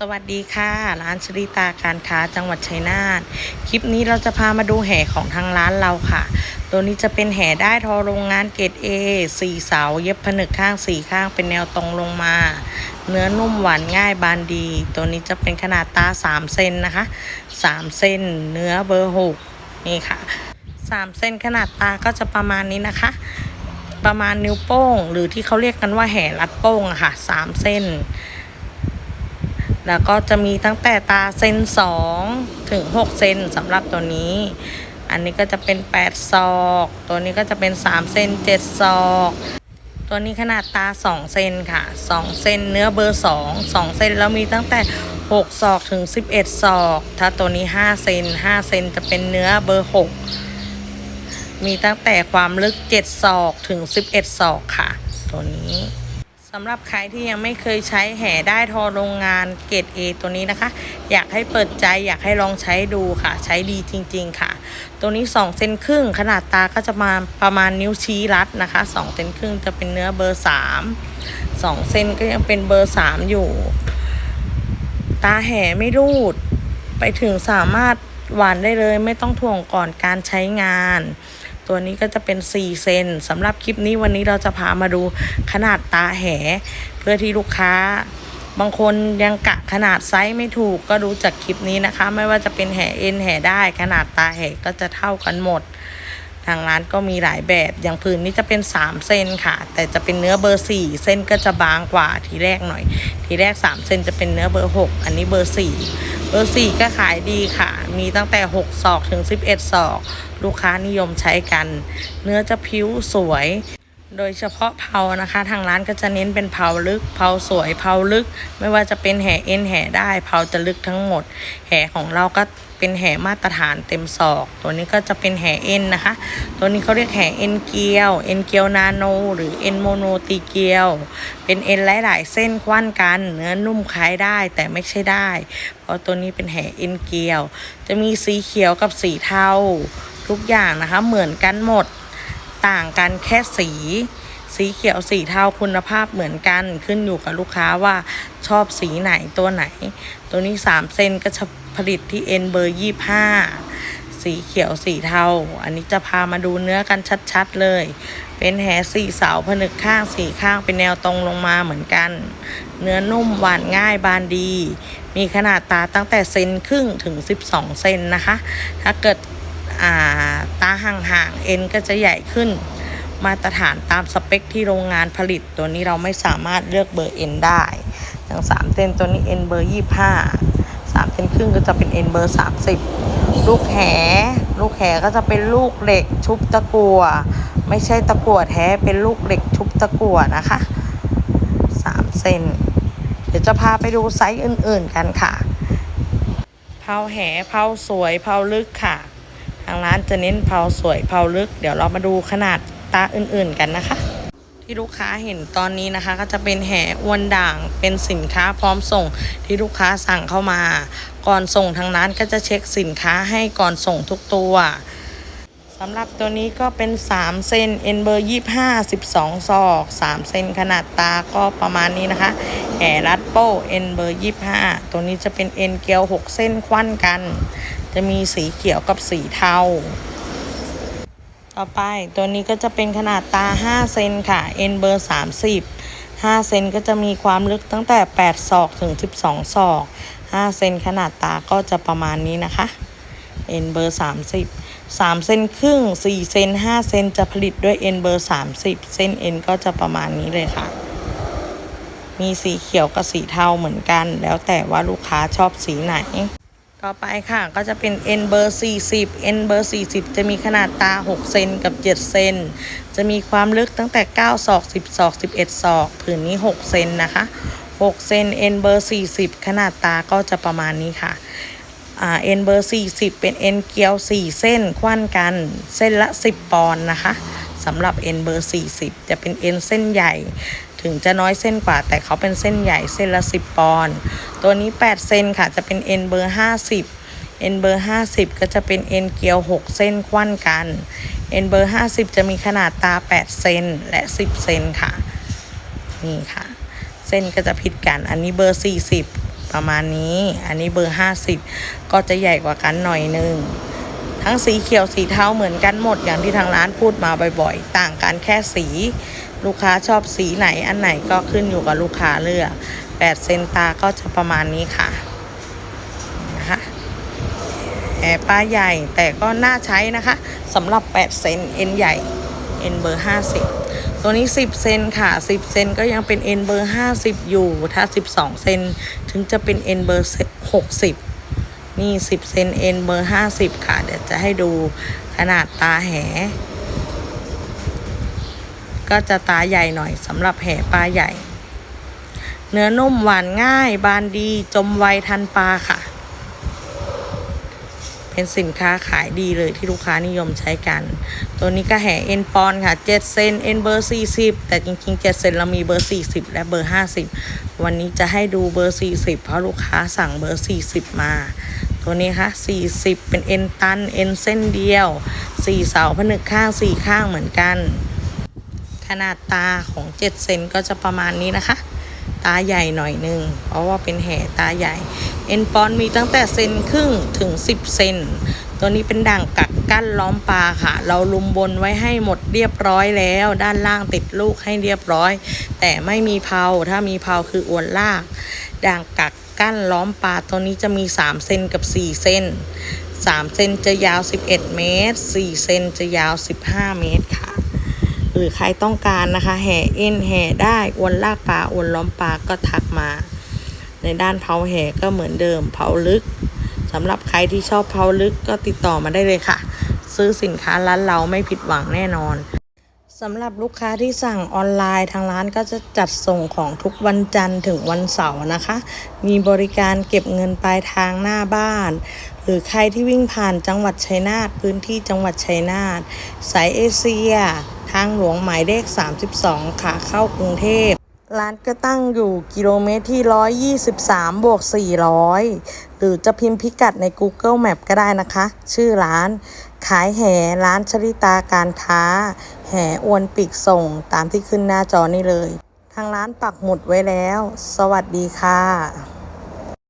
สวัสดีค่ะ ร้านชริตาการค้าจังหวัดชัยนาทคลิปนี้เราจะพามาดูแห่ของทางร้านเราค่ะ ตัวนี้จะเป็นแห่ได้ทอโรงงานเกรด A สี่เสา เย็บผนึกข้างสี่ข้างเป็นแนวตรงลงมา เนื้อนุ่มหวานง่ายบานดี ตัวนี้จะเป็นขนาดตา3เซนนะคะ3เซนเนื้อเบอร์6นี่ค่ะ3เซนขนาดตาก็จะประมาณนี้นะคะ ประมาณนิ้วโป้ง หรือที่เขาเรียกกันว่าแห่รัดโป้งอะค่ะ3เส้น แล้วก็จะมีตั้งแต่ตาเซน2ถึง6เซนสำหรับตัวนี้ อันนี้ก็จะเป็น8ศอก ตัวนี้ก็จะเป็น3เซน7ศอกตัวนี้ขนาดตา 2 เซนค่ะ 2 เซนเนื้อเบอร์ 2 2 เซนแล้วมีตั้งแต่ 6 ศอกถึง 11 ศอก ถ้าตัวนี้ 5 เซน5 เซนจะเป็นเนื้อเบอร์ 6 มีตั้งแต่ความลึก 7 ศอกถึง 11 ศอกค่ะ ตัวนี้ สำหรับใครที่ยังไม่เคยใช้แห่ได้ทอโรงงานเกรด A ตัวนี้นะคะ อยากให้เปิดใจอยากให้ลองใช้ดูค่ะ ใช้ดีจริง ๆ ค่ะ ตัวนี้2เซนครึ่งขนาดตาก็จะมาประมาณนิ้วชี้รัดนะคะ2เซนครึ่งจะเป็นเนื้อเบอร์ 3 2เซนก็ยังเป็นเบอร์ 3 อยู่ ตาแห่ไม่รูด ไปถึงสามารถหวานได้เลย ไม่ต้องถ่วงก่อนการใช้งาน ตัวนี้ก็จะเป็น 4 เซนสำหรับคลิปนี้วันนี้เราจะพามาดูขนาดตาแห เพื่อที่ลูกค้า บางคนยังกะขนาดไซส์ไม่ถูกก็ดูจากคลิปนี้นะคะ ไม่ว่าจะเป็นแหเอ็นแหได้ ขนาดตาแห่ก็จะเท่ากันหมด ทางร้านก็มีหลายแบบอย่างผืนนี้จะเป็น 3เซนค่ะ แต่จะเป็นเนื้อเบอร์ 4 เส้นก็จะบางกว่าทีแรกหน่อย ทีแรก 3เซนจะเป็นเนื้อเบอร์ 6 อันนี้เบอร์ 4 เบอร์ 4 ก็ขายดีค่ะ มีตั้งแต่ 6 ศอกถึง 11 ศอก ลูกค้านิยมใช้กัน เนื้อจะผิวสวยโดยเฉพาะเผานะคะ ทางร้านก็จะเน้นเป็นเผาลึกเผาสวยเผาลึก ไม่ว่าจะเป็นแห่เอ็นแห่ได้เผาจะลึกทั้งหมด แห่ของเราก็ เป็นแห่มาตรฐานเต็มศอก ตัวนี้ก็จะเป็นแห่เอ็นนะคะ ตัวนี้เขาเรียกแห่เอ็นเกียว เอ็นเกียวนาโน หรือเอ็นโมโนตีเกียว เป็นเอ็นหลายๆเส้นคว้านกัน เนื้อนุ่มคล้ายได้แต่ไม่ใช่ได้ เพราะตัวนี้เป็นแห่เอ็นเกียว จะมีสีเขียวกับสีเทาทุกอย่างนะคะ เหมือนกันหมด ต่างกันแค่สี สีเขียวสีเทาคุณภาพเหมือนกันขึ้นอยู่กับลูกค้าว่าชอบสีไหนตัวไหน ตัวนี้ 3 เซนก็จะผลิตที่ N เบอร์25สีเขียวสีเทา อันนี้จะพามาดูเนื้อกันชัดๆเลย เป็นแหสี่เสาผนึกข้างสี่ข้างเป็นแนวตรงลงมาเหมือนกัน เนื้อนุ่มหวานง่ายบานดี มีขนาดตาตั้งแต่เซนครึ่งถึง 12 เซนนะคะ ถ้าเกิดาตาห่างๆเอ็นก็จะใหญ่ขึ้น มาตรฐานตามสเปคที่โรงงานผลิต ตัวนี้เราไม่สามารถเลือกเบอร์เอ็นได้อย่างสามเซนตัวนี้เอ็นเบอร์ยี่ห้าสามเซนครึ่งก็จะเป็นเอ็นเบอร์สามสิบลูกแหลูกแหก็จะเป็นลูกเหล็กชุบตะกั่วไม่ใช่ตะกั่วแท้เป็นลูกเหล็กชุบตะกั่วนะคะสามเซนเดี๋ยวจะพาไปดูไซส์อื่นๆกันค่ะ เผาแหเผาสวยเผาลึกค่ะ ทางร้านจะเน้นเผาสวยเผาลึก เดี๋ยวเรามาดูขนาด ตาอื่นๆกันนะคะ ที่ลูกค้าเห็นตอนนี้นะคะ ก็จะเป็นแห่อวนด่างเป็นสินค้าพร้อมส่งที่ลูกค้าสั่งเข้ามา ก่อนส่งทางร้านก็จะเช็คสินค้าให้ก่อนส่งทุกตัวสำหรับตัวนี้ก็เป็น 3 เซนเอ็นเบอร์ 25 12 ศอก 3 เซนขนาดตาก็ประมาณนี้นะคะแห่รัดโป้เอ็นเบอร์ 25 ตัวนี้จะเป็นเอ็นเกลียว 6 เส้นควันกัน จะมีสีเขียวกับสีเทา ต่อไปตัวนี้ก็จะเป็นขนาดตา 5 เซนค่ะ N เบอร์ 30 5 เซนก็จะมีความลึกตั้งแต่ 8 ศอกถึง 12 ศอก 5 เซนขนาดตาก็จะประมาณนี้นะคะ N เบอร์ 30 3 เซนครึ่ง 4 เซน 5 เซนจะผลิตด้วย N เบอร์ 30 เส้น N ก็จะประมาณนี้เลยค่ะ มีสีเขียวกับสีเทาเหมือนกัน แล้วแต่ว่าลูกค้าชอบสีไหน ต่อไปค่ะก็จะเป็น N เบอร์ 40 N เบอร์ 40 จะมีขนาดตา 6 เซนกับ 7 เซน จะมีความลึกตั้งแต่ 9 ศอก 10 ศอก 11 ศอก ผืนนี้ 6 เซนนะคะ 6 เซน N เบอร์ 40 ขนาดตาก็จะประมาณนี้ค่ะเอ่า N เบอร์ 40 เป็น N เกลียว 4 เส้นคว้านกันเส้นละ 10 ปอนด์นะคะสำหรับ N เบอร์ 40 จะเป็น N เส้นใหญ่ ถึงจะน้อยเส้นกว่า แต่เขาเป็นเส้นใหญ่เส้นละ 10 ปอนด์ตัวนี้ 8 เซนค่ะจะเป็น N เบอร์ 50 N เบอร์ 50 ก็จะเป็น N เกลียว 6 เส้นคว้านกัน N เบอร์ 50 จะมีขนาดตา 8 เซนและ 10 เซนค่ะ นี่ค่ะ เส้นก็จะผิดกันอันนี้เบอร์ 40 ประมาณนี้ อันนี้เบอร์ 50 ก็จะใหญ่กว่ากันหน่อยนึงทั้งสีเขียวสีเทาเหมือนกันหมดอย่างที่ทางร้านพูดมาบ่อยๆ ต่างกันแค่สี ลูกค้าชอบสีไหนอันไหนก็ขึ้นอยู่กับลูกค้าเลือก8เซนตาก็จะประมาณนี้ค่ะนะคะแอร์ป้าใหญ่แต่ก็น่าใช้นะคะสำหรับ 8 เซนเอ็นใหญ่เอ็นเบอร์ 50 ตัวนี้ 10 เซนค่ะ 10 เซนก็ยังเป็นเอ็นเบอร์ 50 อยู่ ถ้า 12 เซนถึงจะเป็นเอ็นเบอร์ 60 นี่ 10 เซนเอ็นเบอร์ 50 ค่ะ เดี๋ยวจะให้ดูขนาดตาแห ก็จะตาใหญ่หน่อยสำหรับแห่ปลาใหญ่ เนื้อนุ่มหวานง่าย บานดีจมไวทันปลาค่ะ เป็นสินค้าขายดีเลยที่ลูกค้านิยมใช้กัน ตัวนี้ก็แห่เอ็นปอนค่ะ7เซนเอ็นเบอร์40แต่จริงๆ7เซนเรามีเบอร์40และเบอร์50วันนี้จะให้ดูเบอร์40เพราะลูกค้าสั่งเบอร์40มาตัวนี้ค่ะ40 เป็นเอ็นตัน เอ็นเส้นเดียว 4 เสาผนึกข้าง 4 ข้างเหมือนกัน ขนาดตาของ 7 เซนก็จะประมาณนี้นะคะ ตาใหญ่หน่อยหนึ่งเพราะว่าเป็นแห่ตาใหญ่ เอ็นปอนมีตั้งแต่เซนครึ่งถึง 10 เซนตัวนี้เป็นด่างกักกั้นล้อมปลาค่ะ เราลุมบนไว้ให้หมดเรียบร้อยแล้ว ด้านล่างติดลูกให้เรียบร้อย แต่ไม่มีเพาถ้ามีเพาคืออวนลาก ด่างกักกั้นล้อมปลาตัวนี้จะมี 3 เซนกับ 4 เซน3 เซนจะยาว 11 เมตร 4 เซนจะยาว 15 เมตรค่ะ หรือใครต้องการนะคะ แห่เอ็นแห่ได้อวนลากปลาอวนล้อมปลาก็ทักมา ในด้านเผาแห่ก็เหมือนเดิมเผาลึกสำหรับใครที่ชอบเผาลึกก็ติดต่อมาได้เลยค่ะ ซื้อสินค้าร้านเราไม่ผิดหวังแน่นอนสำหรับลูกค้าที่สั่งออนไลน์ทางร้านก็จะจัดส่งของทุกวันจันทร์ถึงวันเสาร์นะคะ มีบริการเก็บเงินปลายทางหน้าบ้าน หรือใครที่วิ่งผ่านจังหวัดชัยนาทพื้นที่จังหวัดชัยนาทสายเอเชีย ทางหลวงหมายเลข 32ค่ะเข้ากรุงเทพ ร้านก็ตั้งอยู่กิโลเมตรที่ 123 บวก 400 หรือจะพิมพ์พิกัดใน Google Map ก็ได้นะคะ ชื่อร้านขายแห่ร้านชริตาการค้า แห่อวนปีกส่งตามที่ขึ้นหน้าจอนี่เลย ทางร้านปักหมุดไว้แล้ว สวัสดีค่ะ